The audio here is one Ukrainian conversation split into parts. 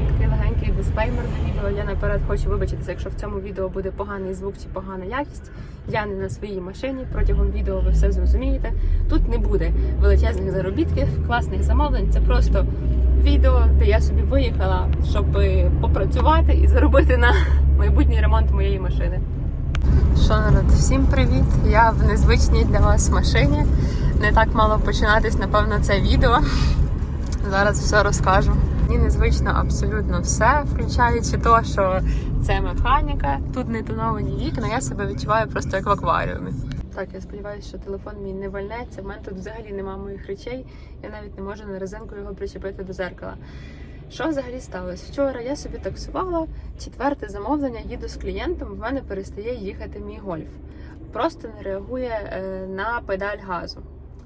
такий легенький дисклеймер до відео. Я наперед хочу вибачитися, якщо в цьому відео буде поганий звук чи погана якість. Я не на своїй машині. Протягом відео ви все зрозумієте. Тут не буде величезних заробітків, класних замовлень. Це просто відео, де я собі виїхала, щоб попрацювати і заробити на майбутній ремонт моєї машини. Що народ, всім привіт! Я в незвичній для вас машині. Не так мало починатись, напевно, це відео. Зараз все розкажу. Мені незвично абсолютно все, включаючи те, що це механіка, тут не тоновані вікна, я себе відчуваю просто як в акваріумі. Так, я сподіваюся, що телефон мій не вальнеться. В мене тут взагалі немає моїх речей. Я навіть не можу на резинку його причепити до зеркала. Що взагалі сталося? Вчора я собі таксувала, четверте замовлення, їду з клієнтом, в мене перестає їхати мій гольф. Просто не реагує е, на педаль газу.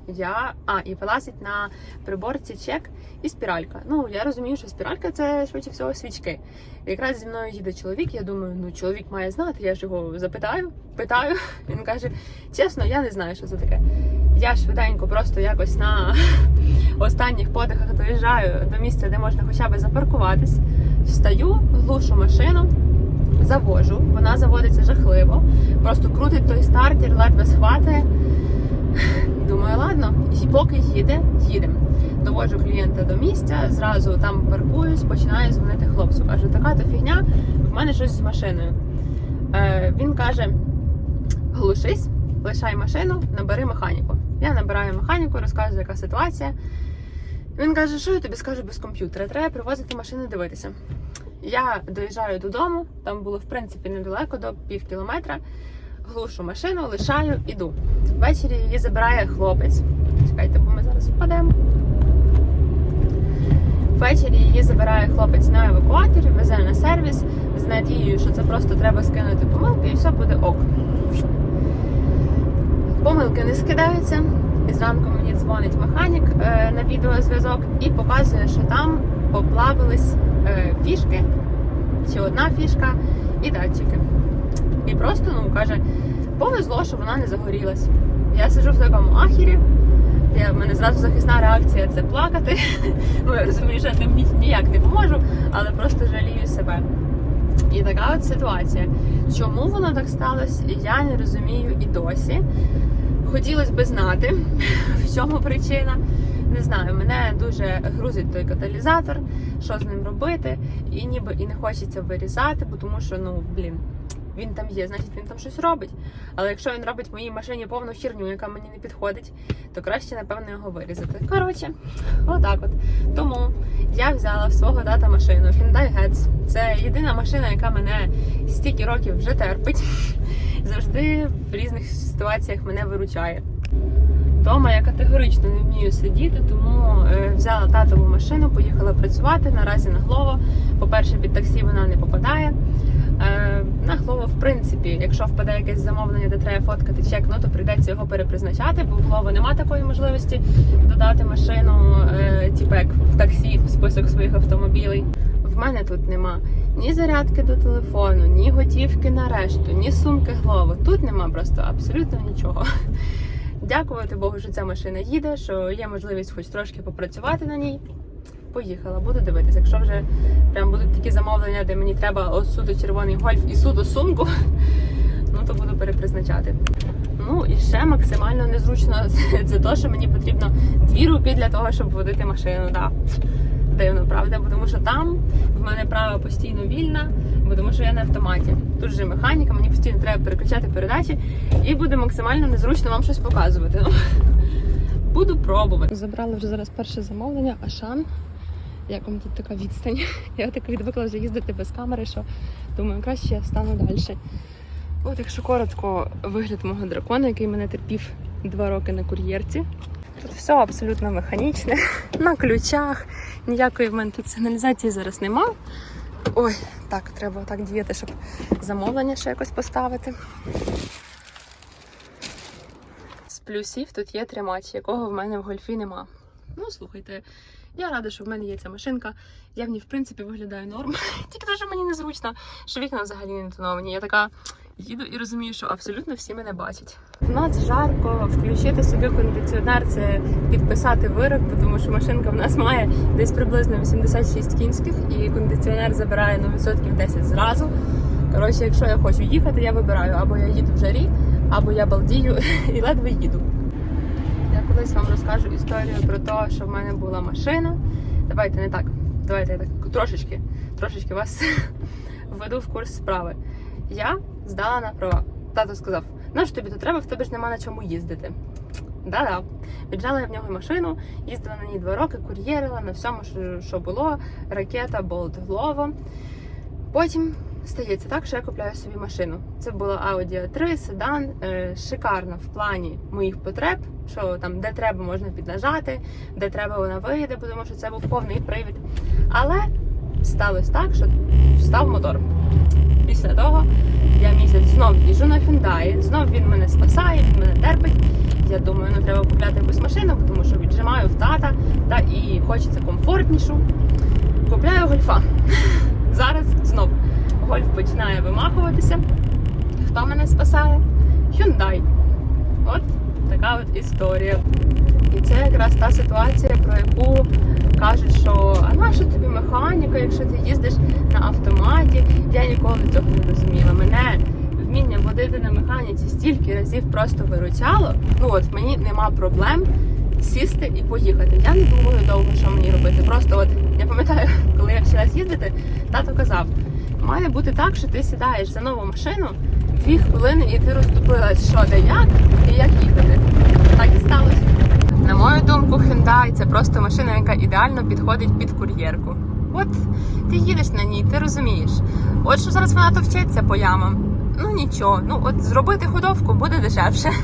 Я а і вилазить на приборці чек і спіралька. Ну я розумію, що спіралька це швидше всього свічки. Якраз зі мною їде чоловік. Я думаю, ну чоловік має знати. Я ж його запитаю, питаю. Він каже: чесно, я не знаю, що це таке. Я швиденько, просто якось на останніх подихах доїжджаю до місця, де можна хоча б запаркуватись. Встаю, глушу машину, завожу. Вона заводиться жахливо. Просто крутить той стартер, ледве схватує. Думаю, ладно, поки їде, їдемо. Доводжу клієнта до місця, зразу там паркуюсь, починаю дзвонити хлопцю. Кажу, така то фігня, в мене щось з машиною. Е, він каже: глушись, лишай машину, набери механіку. Я набираю механіку, розказую, яка ситуація. Він каже, що я тобі скажу без комп'ютера, треба привозити машину дивитися. Я доїжджаю додому, там було в принципі недалеко, до пів кілометра. Глушу машину, лишаю, іду. Ввечері її забирає хлопець. Чекайте, бо ми зараз впадемо. Ввечері її забирає хлопець на евакуаторі, везе на сервіс з надією, що це просто треба скинути помилки і все буде ок. Помилки не скидаються. І зранку мені дзвонить механік е, на відеозв'язок і показує, що там поплавились е, фішки, чи одна фішка і датчики. І просто ну каже, повезло, що вона не загорілась. Я сиджу в такому ахірі. Я, в мене зразу захисна реакція це плакати. Ну я розумію, що я тим ні- ніяк не поможу, але просто жалію себе. І така от ситуація. Чому воно так сталося, я не розумію і досі. Хотілося б знати, в чому причина. Не знаю, мене дуже грузить той каталізатор, що з ним робити, і ніби і не хочеться вирізати, бо тому що, ну, блін, він там є, значить він там щось робить. Але якщо він робить моїй машині повну хірню, яка мені не підходить, то краще, напевно, його вирізати. Коротше, отак от. Тому я взяла в свого дата машину Hyundai Getz. Це єдина машина, яка мене стільки років вже терпить. Завжди в різних ситуаціях мене виручає. Дома я категорично не вмію сидіти, тому е, взяла татову машину, поїхала працювати. Наразі на Глово. По-перше, під таксі вона не попадає. Е, на Глово, в принципі, якщо впаде якесь замовлення, де треба фоткати чек, ну то прийдеться його перепризначати, бо в Глово нема такої можливості додати машину, е, типу як в таксі, в список своїх автомобілей. В мене тут нема ні зарядки до телефону, ні готівки на решту, ні сумки Глово. Тут нема просто абсолютно нічого. Дякувати Богу, що ця машина їде, що є можливість хоч трошки попрацювати на ній. Поїхала, буду дивитися. Якщо вже прям будуть такі замовлення, де мені треба суто червоний гольф і суто сумку, ну то буду перепризначати. Ну і ще максимально незручно це, те, що мені потрібно дві руки для того, щоб водити машину. Да. Дивно, правда? Бо Тому що там в мене права постійно вільна, бо тому що я на автоматі. Тут же механіка, мені постійно треба переключати передачі і буде максимально незручно вам щось показувати. Буду пробувати. Забрали вже зараз перше замовлення, Ашан. Як вам тут така відстань? Я так відвикла вже їздити без камери, що думаю, краще я стану далі. От, якщо коротко, вигляд мого дракона, який мене терпів два роки на кур'єрці. Тут все абсолютно механічне, на ключах. Ніякої в мене тут сигналізації зараз нема. Ой, так, треба так діяти, щоб замовлення ще якось поставити. З плюсів тут є тримач, якого в мене в гольфі нема. Ну, слухайте, я рада, що в мене є ця машинка. Я в ній, в принципі, виглядаю норм. Тільки те, що мені незручно, що вікна взагалі не тоновані. Я така, Їду і розумію, що абсолютно всі мене бачать. В нас жарко, включити собі кондиціонер це підписати вирок, тому що машинка в нас має десь приблизно 86 кінських, і кондиціонер забирає на відсотків 10 зразу. Коротше, якщо я хочу їхати, я вибираю або я їду в жарі, або я балдію і ледве їду. Колись вам розкажу історію про те, що в мене була машина. Давайте не так. Давайте я так трошечки, трошечки вас введу в курс справи. Я здала на права. Тато сказав: ну ж тобі то треба, в тебе ж нема на чому їздити. Да-да. Віджала я в нього машину, їздила на ній два роки, кур'єрила на всьому, що, було, ракета, болт, глова. Потім стається так, що я купляю собі машину. Це була Audi a 3 седан, е, шикарна в плані моїх потреб, що там де треба можна піднажати, де треба вона виїде, тому що це був повний привід. Але сталося так, що встав мотор. Після того я місяць знов їжджу на Hyundai, знов він мене спасає, він мене терпить. Я думаю, ну треба купляти якусь машину, тому що віджимаю в тата, та і хочеться комфортнішу. Купляю гольфа. Зараз знов гольф починає вимахуватися. Хто мене спасає? Hyundai. От така от історія. І це якраз та ситуація, про яку кажуть, що а наша тобі механіка, якщо ти їздиш на автоматі. Я ніколи цього не розуміла. Мене вміння водити на механіці стільки разів просто виручало. Ну от мені нема проблем сісти і поїхати. Я не думаю довго, що мені робити. Просто от я пам'ятаю, коли я почала їздити, тато казав, має бути так, що ти сідаєш за нову машину дві хвилини і ти розступилась, що де як і як їхати. Так і сталося. На мою думку, Hyundai це просто машина, яка ідеально підходить під кур'єрку. От ти їдеш на ній, ти розумієш. От що зараз вона товчеться по ямам. Ну нічого, ну от зробити ходовку буде дешевше.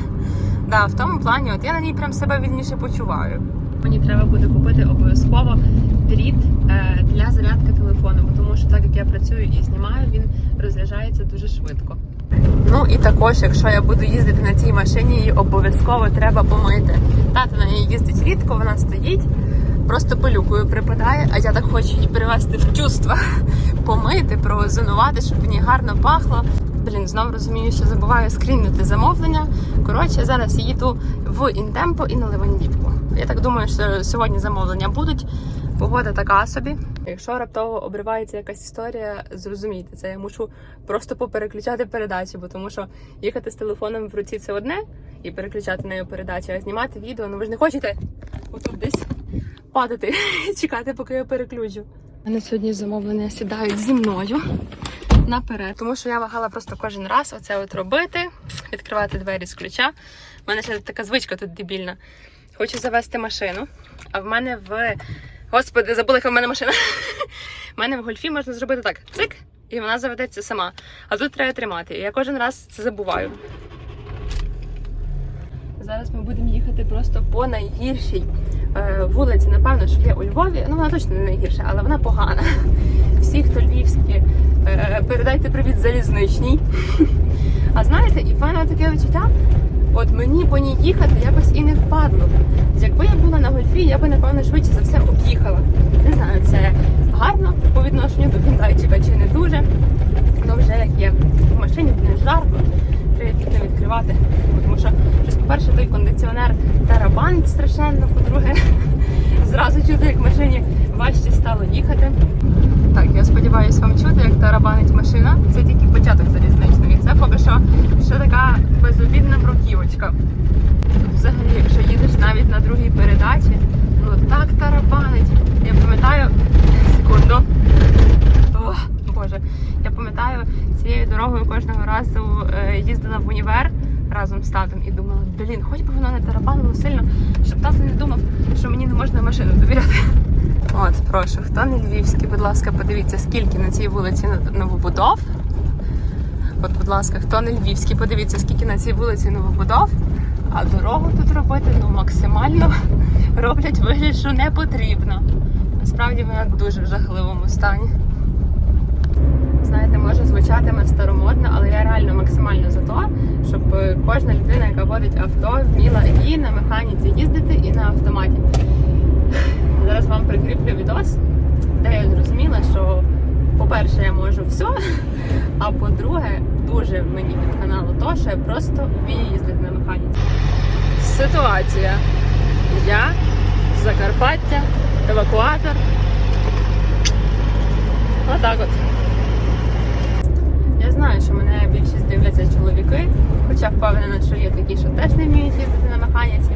Да, в тому плані, от я на ній прям себе вільніше почуваю. Мені треба буде купити обов'язково дріт е, для зарядки телефону, тому що так як я працюю і знімаю, він розряджається дуже швидко. Ну і також, якщо я буду їздити на цій машині, її обов'язково треба помити. Тато на ній їздить рідко, вона стоїть, просто пилюкою припадає, а я так хочу її привести в чувства, помити, проозонувати, щоб в ній гарно пахло. Блін, знов розумію, що забуваю скрінити замовлення. Коротше, зараз їду в Інтемпо і на Левандівку. Я так думаю, що сьогодні замовлення будуть. Погода така собі. Якщо раптово обривається якась історія, зрозумійте це. Я мушу просто попереключати передачі, бо тому що їхати з телефоном в руці це одне і переключати нею передачі, а знімати відео. Ну ви ж не хочете отут десь падати і чекати, поки я переключу. Мене сьогодні замовлення сідають зі мною наперед, тому що я вагала просто кожен раз оце от робити, відкривати двері з ключа. У мене ще така звичка тут дебільна. Хочу завести машину, а в мене в. Господи, забула, яка в мене машина. У мене в гольфі можна зробити так: цик, і вона заведеться сама. А тут треба тримати. І я кожен раз це забуваю. Зараз ми будемо їхати просто по найгіршій е, вулиці, напевно, що є у Львові. Ну, вона точно не найгірша, але вона погана. Всі, хто львівські, е, передайте привіт залізничній. А знаєте, і в мене таке відчуття, от мені по ній їхати якось і не впадло. Якби я була на гольфі, я би, напевно, швидше за все об'їхала. Не знаю, це гарно по відношенню до кіндайчика чи не дуже. Ну вже як є в машині, не жарко, треба вікна відкривати. Тому що, щось, по-перше, той кондиціонер тарабанить страшенно, по-друге, зразу чути, як машині важче стало їхати. Так, я сподіваюся, вам чути, як тарабанить машина. Це тільки початок залізничної. Це поки що ще така безобідна. Тут взагалі, якщо їдеш навіть на другій передачі, ну так тарабанить. Я пам'ятаю секунду. О, Боже, я пам'ятаю, цією дорогою кожного разу е, їздила в універ разом з татом і думала, блін, хоч би воно не тарабанило сильно, щоб тато не думав, що мені не можна машину довіряти. От, прошу, хто не львівський, будь ласка, подивіться, скільки на цій вулиці новобудов. От, будь ласка, хто не львівський, подивіться, скільки на цій вулиці новобудов. А дорогу тут робити ну максимально роблять вигляд, що не потрібно. Насправді вона дуже в жахливому стані. Знаєте, може звучатиме старомодно, але я реально максимально за те, щоб е, кожна людина, яка водить авто, вміла і на механіці їздити, і на автоматі. Зараз вам прикріплю відос, де я зрозуміла, що, по-перше, я можу все, а по-друге, дуже мені від каналу, то що я просто вмію їздити на механіці. Ситуація. Я Закарпаття, евакуатор. Отак от. Я знаю, що мене більшість дивляться чоловіки, хоча впевнена, що є такі, що теж не вміють їздити на механіці.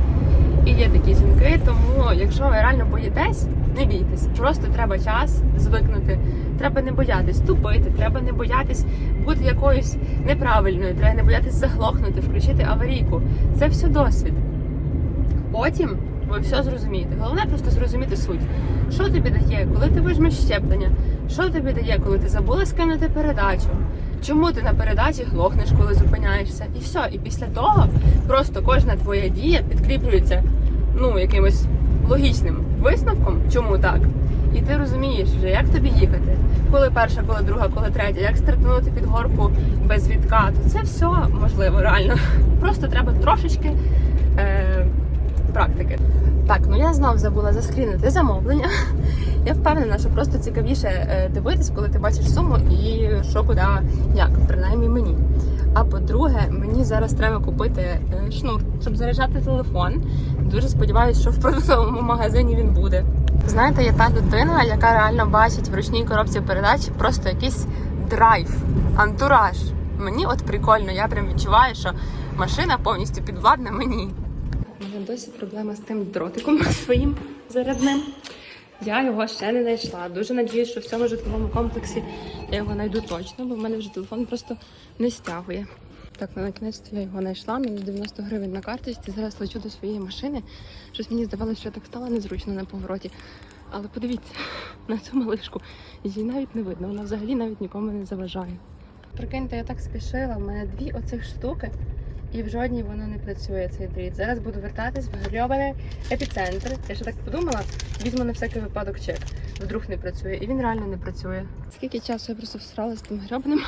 І є такі жінки, тому якщо ви реально боїтесь, не бійтесь. Просто треба час звикнути. Треба не боятись тупити, треба не боятись бути якоюсь неправильною, треба не боятись заглохнути, включити аварійку. Це все досвід. Потім ви все зрозумієте. Головне просто зрозуміти суть. Що тобі дає, коли ти вижмеш щеплення? Що тобі дає, коли ти забула скинути передачу? Чому ти на передачі глохнеш, коли зупиняєшся? І все. І після того просто кожна твоя дія підкріплюється ну, якимось логічним висновком, чому так. І ти розумієш вже, як тобі їхати, коли перша, коли друга, коли третя, як стартанути під горку без відкату. Це все можливо, реально. Просто треба трошечки е, практики. Так, ну я знов забула заскрінити замовлення. Я впевнена, що просто цікавіше е, дивитись, коли ти бачиш суму і що куди як, принаймні мені. А по-друге, мені зараз треба купити е, шнур, щоб заряджати телефон. Дуже сподіваюся, що в продуктовому магазині він буде. Знаєте, я та людина, яка реально бачить в ручній коробці передач просто якийсь драйв, антураж. Мені от прикольно, я прям відчуваю, що машина повністю підвладна мені. У мене досі проблема з тим дротиком своїм зарядним. Я його ще не знайшла. Дуже надіюсь, що в цьому житловому комплексі я його знайду точно, бо в мене вже телефон просто не стягує. Так, ну, на кінець я його знайшла. Мені 90 гривень на карточці. Зараз лечу до своєї машини. Щось мені здавалося, що я так стала незручно на повороті. Але подивіться на цю малишку. Її навіть не видно. Вона взагалі навіть нікому не заважає. Прикиньте, я так спішила. У мене дві оцих штуки, і в жодній воно не працює цей дріт. Зараз буду вертатись в грьобаний епіцентр. Я ще так подумала, візьму на всякий випадок чек. Вдруг не працює, і він реально не працює. Скільки часу я просто всрала з тим грьобаним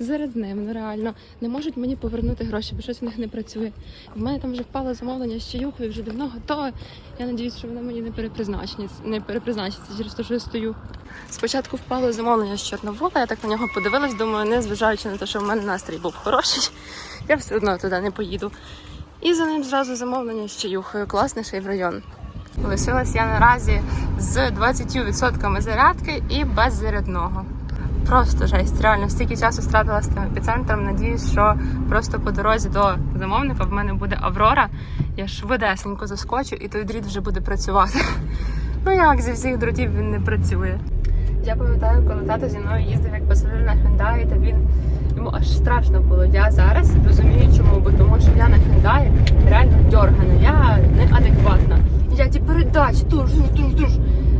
зарядним, ну реально не можуть мені повернути гроші, бо щось в них не працює. В мене там вже впало замовлення з чаюхою, вже давно готове. Я надіюсь, що воно мені не перепризначиться, не перепризначиться через те, що я стою. Спочатку впало замовлення з Чорновола, я так на нього подивилась, думаю, не зважаючи на те, що в мене настрій був хороший, я все одно туди не поїду. І за ним зразу замовлення з чаюхою, класний ще й в район. Лишилась я наразі з 20% зарядки і без зарядного. Просто жесть, реально стільки часу стратила з тим епіцентром. Надіюсь, що просто по дорозі до замовника в мене буде Аврора. Я швидесенько заскочу, і той дріт вже буде працювати. Ну як зі всіх дротів він не працює. Я пам'ятаю, коли тато зі мною їздив як пасажир на Hyundai, та він йому аж страшно було. Я зараз розумію, чому, бо тому що я на Hyundai реально дьоргана, я неадекватна. Я ті передач, туш, туш, туш,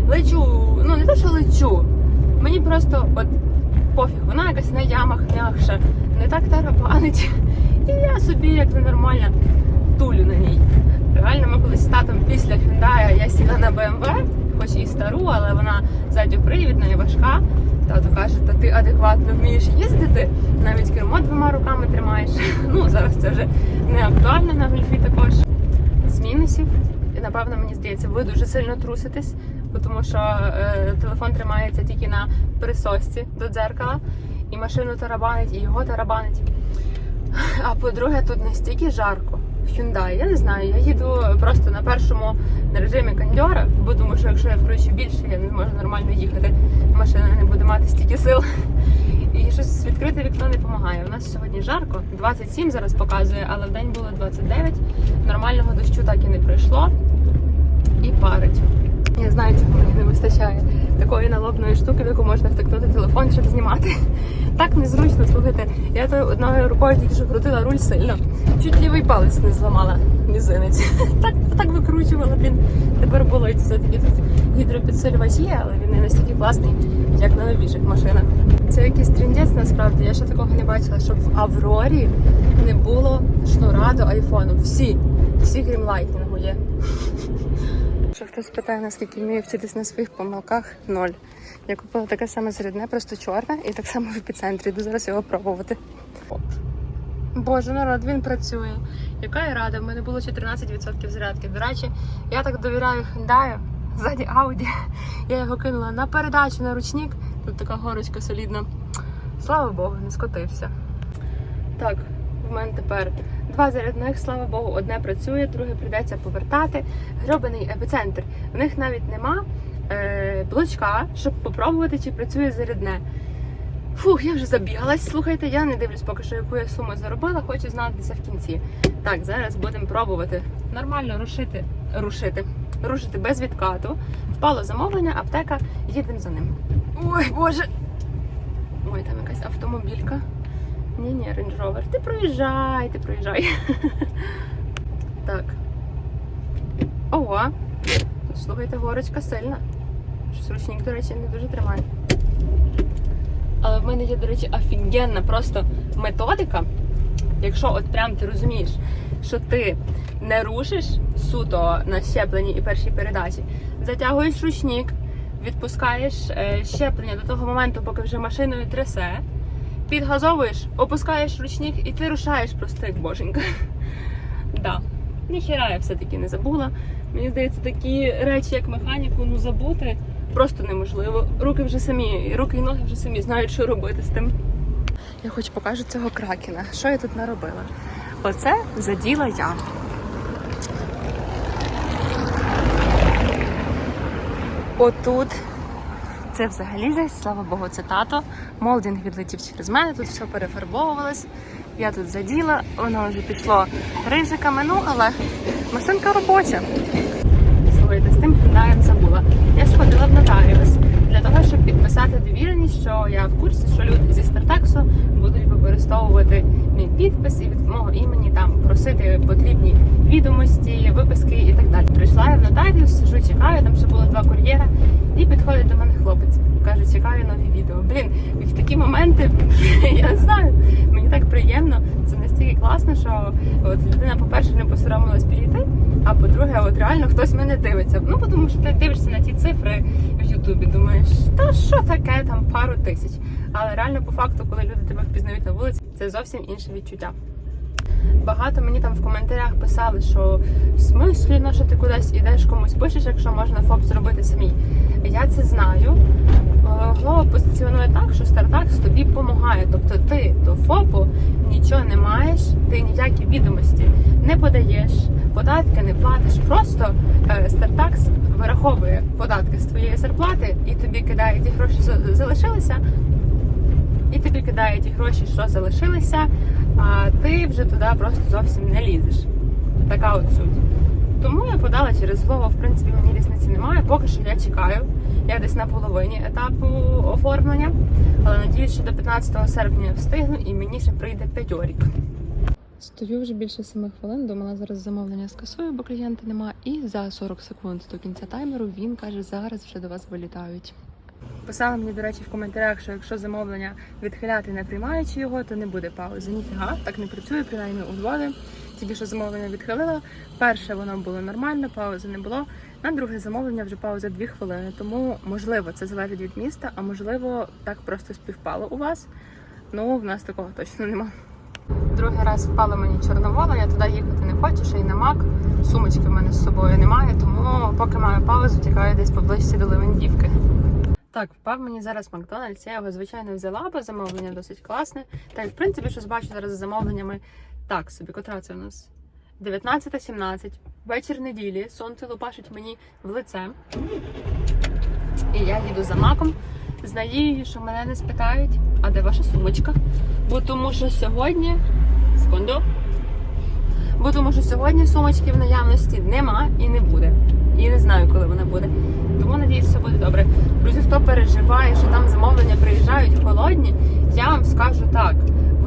лечу. Ну не те, що лечу. Мені просто от пофіг, вона якась на ямах м'якша, не так тарабанить. І я собі, як ненормальна, тулю на ній. Реально, ми колись з татом після Hyundai я сіла на BMW, хоч і стару, але вона задньопривідна і важка. Тато каже, та ти адекватно вмієш їздити, навіть кермо двома руками тримаєш. Ну, зараз це вже не актуально на гольфі також. З мінусів, напевно, мені здається, ви дуже сильно труситесь, тому що е, телефон тримається тільки на присосці до дзеркала, і машину тарабанить, і його тарабанить. А по-друге, тут настільки жарко Hyundai. Я не знаю, я їду просто на першому на режимі кондьора, бо тому що якщо я включу більше, я не зможу нормально їхати. Машина не буде мати стільки сил. І щось відкрите вікно не допомагає. У нас сьогодні жарко, 27 зараз показує, але в день було 29. Нормального дощу так і не пройшло. І парить. Я знаю, чого мені не вистачає такої налобної штуки, в яку можна втикнути телефон, щоб знімати. Так незручно, слухайте. Я то одною рукою тільки що крутила руль сильно. Чуть лівий палець не зламала мізинець. Так, так викручувала, блін. Тепер болить. Все-таки тут гідропідсилювач але він не настільки класний, як на новіших машинах. Це якийсь трендець насправді. Я ще такого не бачила, щоб в Аврорі не було шнура до айфону. Всі, всі крім лайтінгу є. Якщо хтось питає, наскільки вмію вчитись на своїх помилках, ноль. Я купила таке саме середне, просто чорне, і так само в епіцентрі. Йду зараз його пробувати. Боже, народ, він працює. Яка я рада, в мене було 14% зарядки. До речі, я так довіряю Hyundai, ззаді Audi. Я його кинула на передачу, на ручник. Тут така горочка солідна. Слава Богу, не скотився. Так, в мене тепер два зарядних, слава Богу, одне працює, друге прийдеться повертати. Гробаний епіцентр. В них навіть нема е, блочка, щоб попробувати, чи працює зарядне. Фух, я вже забігалась. Слухайте, я не дивлюсь поки що, яку я суму заробила, хочу знати це в кінці. Так, зараз будемо пробувати нормально рушити, рушити, рушити без відкату. Впало замовлення, аптека, їдемо за ним. Ой, боже. Ой, там якась автомобілька. Ні, ні, Range Rover. Ти проїжджай, ти проїжджай. так. Ого. Слухайте, горочка сильна. Щось ручник, до речі, не дуже тримає. Але в мене є, до речі, офігенна просто методика. Якщо от прям ти розумієш, що ти не рушиш суто на щепленні і першій передачі, затягуєш ручник, відпускаєш е, щеплення до того моменту, поки вже машиною трясе, підгазовуєш, опускаєш ручник і ти рушаєш просто як боженька. Да. Ніхіра я все-таки не забула. Мені здається, такі речі, як механіку, ну забути просто неможливо. Руки вже самі, руки і ноги вже самі знають, що робити з тим. Я хочу покажу цього кракена. Що я тут наробила? Оце заділа я. Отут. Це взагалі жесть, слава Богу, це тато. Молдінг відлетів через мене, тут все перефарбовувалось. Я тут заділа, воно вже пішло ризиками, ну але машинка робоча. Слухайте, з тим Hyundai забула. Я сходила в нотаріус для того, щоб підписати довіреність, що я в курсі, що люди зі стартексу будуть використовувати мій підпис і від мого імені там просити потрібні відомості, виписки і так далі. Прийшла я в нотаріус, сижу, чекаю, там ще було два кур'єра, і підходить до мене хлопець. Каже, чекаю нові відео. Блін, і в такі моменти я не знаю, мені так приємно. Це настільки класно, що от людина, по-перше, не посоромилась підійти, а по-друге, от реально хтось мене дивиться. Ну, тому що ти дивишся на ті цифри Ютубі, думаєш, та що таке, там пару тисяч. Але реально, по факту, коли люди тебе впізнають на вулиці, це зовсім інше відчуття. Багато мені там в коментарях писали, що в смислі, ну, що ти кудись ідеш комусь пишеш, якщо можна ФОП зробити самій. Я це знаю. Е, Глова позиціонує так, що Стартакс тобі допомагає. Тобто ти до ФОПу нічого не маєш, ти ніякі відомості не подаєш, податки не платиш. Просто е, Стартакс вираховує податки з твоєї зарплати і тобі кидає ті гроші, що залишилися, і тобі кидає ті гроші, що залишилися, а ти вже туди просто зовсім не лізеш. Така от суть. Тому я подала через голову, в принципі, мені різниці немає. Поки що я чекаю. Я десь на половині етапу оформлення, але надіюсь, що до 15 серпня встигну і мені ще прийде п'ятьорік. Стою вже більше 7 хвилин, думала зараз замовлення скасую, бо клієнта нема. І за 40 секунд до кінця таймеру він каже, зараз вже до вас вилітають. Писала мені, до речі, в коментарях, що якщо замовлення відхиляти, не приймаючи його, то не буде паузи. Ніфіга, так не працює, принаймні у. Тільки що замовлення відхилила. Перше воно було нормально, паузи не було. На друге замовлення вже пауза 2 хвилини. Тому можливо це залежить від міста, а можливо так просто співпало у вас. Ну в нас такого точно нема. Другий раз впала мені чорновола, я туди їхати не хочу, ще й на мак. Сумочки в мене з собою немає, тому поки маю паузу, тікаю десь поближче до Левандівки. Так, впав мені зараз Макдональдс. Я його звичайно взяла, бо замовлення досить класне. Та й в принципі, щось бачу зараз з замовленнями. Так собі, котра це у нас? 19.17. Вечір неділі. Сонце лупашить мені в лице. І я їду за маком з надією, що мене не спитають, а де ваша сумочка? Бо тому що сьогодні. Секунду. Бо тому що сьогодні сумочки в наявності нема і не буде. І не знаю, коли вона буде. Тому надіюсь, все буде добре. Друзі, хто переживає, що там замовлення приїжджають холодні, я вам скажу так.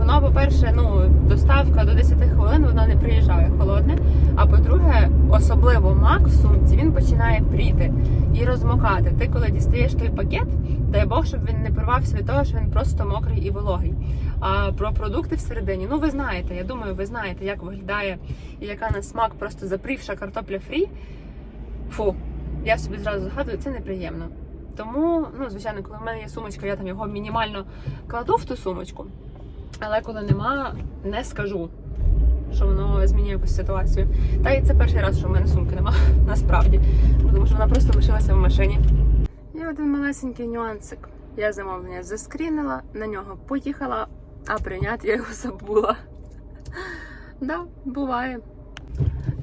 Воно, по-перше, ну, доставка до 10 хвилин воно не приїжджає холодне. А по-друге, особливо мак в сумці він починає пріти і розмокати. Ти, коли дістаєш той пакет, дай Бог, щоб він не порвався від того, що він просто мокрий і вологий. А про продукти всередині, ну ви знаєте, я думаю, ви знаєте, як виглядає і яка на смак просто запрівша картопля фрі. Фу, я собі зразу згадую, це неприємно. Тому, ну, звичайно, коли в мене є сумочка, я там його мінімально кладу в ту сумочку. Але коли нема, не скажу, що воно змінює якусь ситуацію. Та і це перший раз, що в мене сумки нема, насправді. Тому що вона просто лишилася в машині. Є один малесенький нюансик. Я замовлення заскрінила, на нього поїхала, а прийняти я його забула. Да, буває.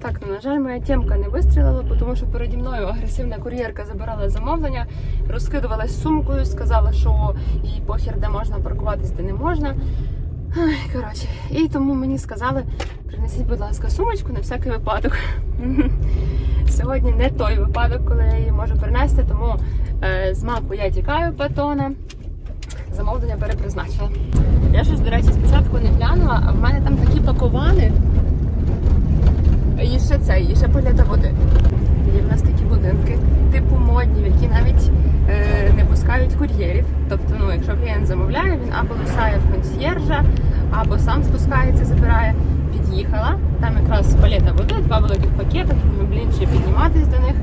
Так, ну на жаль, моя темка не вистрілила, тому що переді мною агресивна кур'єрка забирала замовлення, розкидувалась сумкою, сказала, що їй похер, де можна паркуватись, де не можна. Коротше, і тому мені сказали, принесіть, будь ласка, сумочку на всякий випадок. Сьогодні не той випадок, коли я її можу принести, тому е, з маку я тікаю батона. Замовлення перепризначила. Я щось, до речі, спочатку не глянула, а в мене там такі паковани. І ще це, і ще політа води. Є в нас такі будинки, типу модні, які навіть не пускають кур'єрів. Тобто, ну, якщо клієнт замовляє, він або лишає в консьєржа, або сам спускається, забирає. Під'їхала. Там якраз палета води, два великих пакети, блін, ще підніматись до них.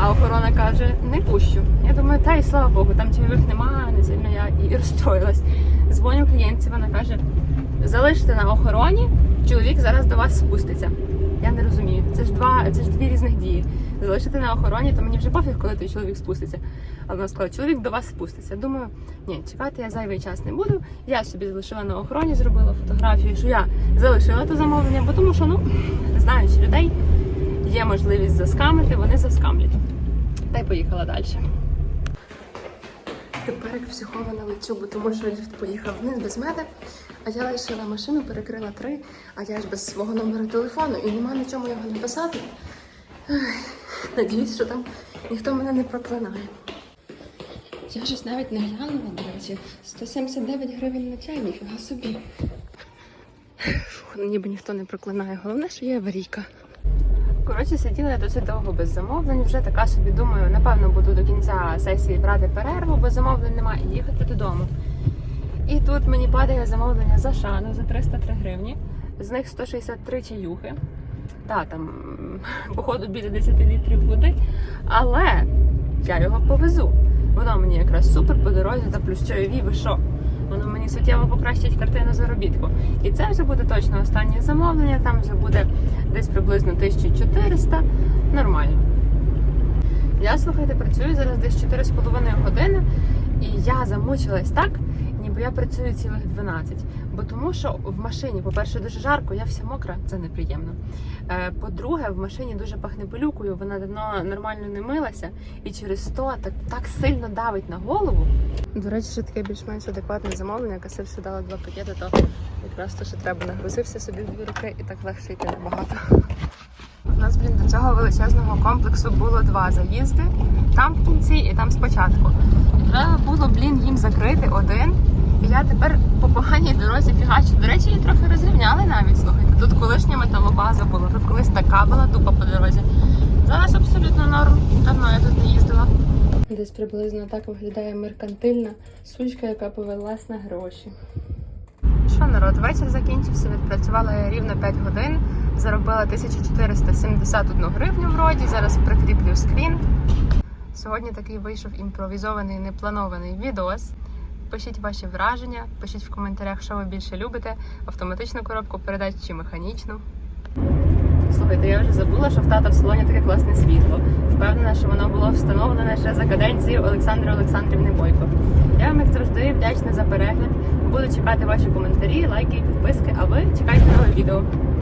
А охорона каже, не пущу. Я думаю, та й слава Богу, там чайових немає, не сильно я і розстроїлась. Дзвоню клієнтці, вона каже: залиште на охороні, чоловік зараз до вас спуститься. Я не розумію. Це ж два, це ж дві різних дії. Залишити на охороні, то мені вже пофіг, коли той чоловік спуститься. А вона сказала, чоловік до вас спуститься. Думаю, ні, чекати я зайвий час не буду. Я собі залишила на охороні, зробила фотографію, що я залишила то замовлення, бо тому що, ну, знаючи людей, є можливість заскамити, вони заскамлять. Та й поїхала далі. Тепер як психована лечу, бо тому що ліфт поїхав вниз без мене, а я лишила машину, перекрила три, а я ж без свого номеру телефону і нема на чому його написати. Надіюсь, що там ніхто мене не проклинає. Я щось навіть не глянула, до речі. 179 гривень на чай, ніфіга собі. Фух, ну ніби ніхто не проклинає. Головне, що є аварійка. Коротше, сиділа я досить довго без замовлень. Вже така собі думаю, напевно, буду до кінця сесії брати перерву, бо замовлень немає, і їхати додому. І тут мені падає замовлення за шану за 303 гривні. З них 163 чаюхи. Та там, походу, біля 10 літрів води. Але я його повезу. Воно мені якраз супер по дорозі та плюс чайові, ви що? Воно мені суттєво покращить картину заробітку. І це вже буде точно останнє замовлення, там вже буде десь приблизно 1400. Нормально. Я, слухайте, працюю зараз десь 4,5 години, і я замучилась так, ніби я працюю цілих 12. Бо тому що в машині, по-перше, дуже жарко, я вся мокра, це неприємно. Е, По-друге, в машині дуже пахне пилюкою, вона давно нормально не милася, і через то так, так сильно давить на голову. До речі, ще таке більш-менш адекватне замовлення. Касир ще дала два пакети, то якраз то, що треба, нагрузився собі в дві руки і так легше йти набагато. У нас, блін, до цього величезного комплексу було два заїзди. Там в кінці і там спочатку. Треба було, блін, їм закрити один. І я тепер по поганій дорозі фігачу. До речі, її трохи розрівняли навіть, слухайте. Тут колишня металобаза була, тут колись така була тупа по дорозі. Зараз абсолютно норм. Давно я тут не їздила. Десь приблизно так виглядає меркантильна сучка, яка повелась на гроші. Що народ, вечір закінчився, відпрацювала я рівно 5 годин, заробила 1471 гривню вроді, зараз прикріплю скрін. Сьогодні такий вийшов імпровізований, непланований відос. Пишіть ваші враження, пишіть в коментарях, що ви більше любите, автоматичну коробку передач чи механічну. Слухайте, я вже забула, що в тата в салоні таке класне світло. Впевнена, що воно було встановлене ще за каденції Олександри Олександрівни Бойко. Я вам як завжди вдячна за перегляд. Буду чекати ваші коментарі, лайки і підписки, а ви чекайте нове відео.